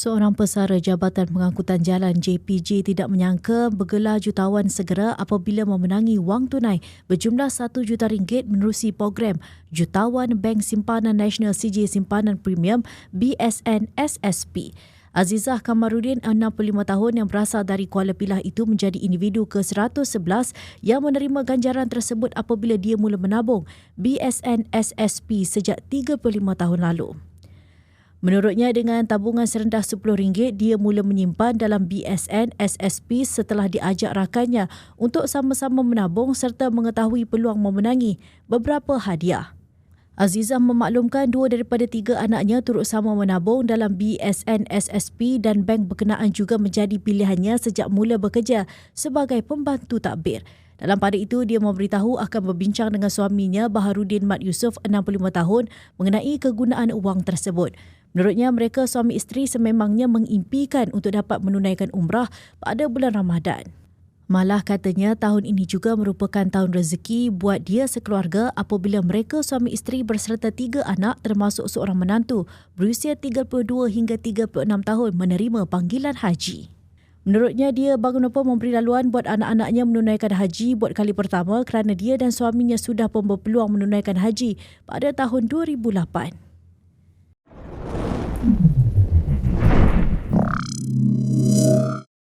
Seorang pesara Jabatan Pengangkutan Jalan JPJ tidak menyangka bergelar jutawan segera apabila memenangi wang tunai berjumlah 1 juta ringgit menerusi program Jutawan Bank Simpanan Nasional CJ Simpanan Premium BSN SSP. Azizah Kamarudin, 65 tahun yang berasal dari Kuala Pilah itu menjadi individu ke-111 yang menerima ganjaran tersebut apabila dia mula menabung BSN SSP sejak 35 tahun lalu. Menurutnya dengan tabungan serendah RM10, dia mula menyimpan dalam BSN SSP setelah diajak rakannya untuk sama-sama menabung serta mengetahui peluang memenangi beberapa hadiah. Azizah memaklumkan dua daripada tiga anaknya turut sama menabung dalam BSN SSP dan bank berkenaan juga menjadi pilihannya sejak mula bekerja sebagai pembantu takbir. Dalam pada itu, dia memberitahu akan berbincang dengan suaminya Baharudin Mat Yusof, 65 tahun, mengenai kegunaan wang tersebut. Menurutnya, mereka suami isteri sememangnya mengimpikan untuk dapat menunaikan umrah pada bulan Ramadan. Malah katanya tahun ini juga merupakan tahun rezeki buat dia sekeluarga apabila mereka suami isteri berserta tiga anak termasuk seorang menantu berusia 32 hingga 36 tahun menerima panggilan haji. Menurutnya dia apa memberi laluan buat anak-anaknya menunaikan haji buat kali pertama kerana dia dan suaminya sudah pun berpeluang menunaikan haji pada tahun 2008. Mm-hmm.